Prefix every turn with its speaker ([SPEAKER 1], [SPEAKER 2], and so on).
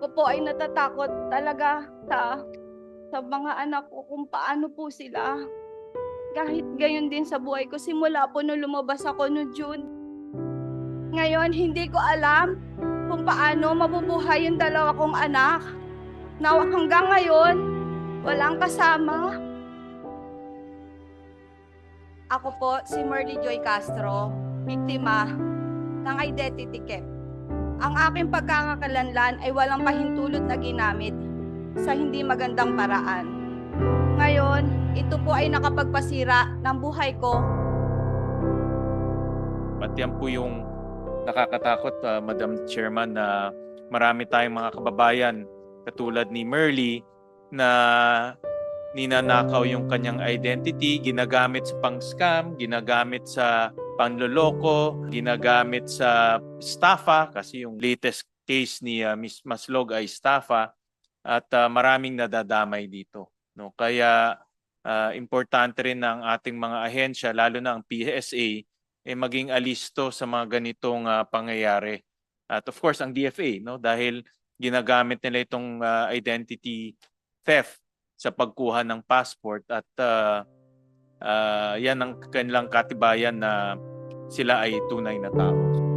[SPEAKER 1] ko po ay natatakot talaga sa sa mga anak ko kung paano po sila. Kahit gayon din sa buhay ko, simula po nung lumabas ako no June. Ngayon, hindi ko alam kung paano mabubuhay yung dalawa kong anak. Na hanggang ngayon, walang kasama. Ako po si Merly Joy Castro, biktima ng identity theft. Ang aking pagkakakalanlan ay walang pahintulot na ginamit sa hindi magandang paraan. Ngayon, ito po ay nakapagpasira ng buhay ko.
[SPEAKER 2] At yan po yung nakakatakot, ah, Madam Chairman, na marami tayong mga kababayan katulad ni Merly na ninanakaw yung kanyang identity, ginagamit sa pang-scam, ginagamit sa panloloko, ginagamit sa staffa kasi yung latest case ni ah, Miss Maslog ay staffa at ah, maraming nadadamay dito. No? Kaya ah, importante rin ng ating mga ahensya lalo na ang PSA eh maging alisto sa mga ganitong ah, pangyayari. At of course ang DFA no dahil ginagamit nila itong ah, identity theft sa pagkuha ng passport at ah, ah, yan ang kanilang katibayan na sila ay tunay na tao.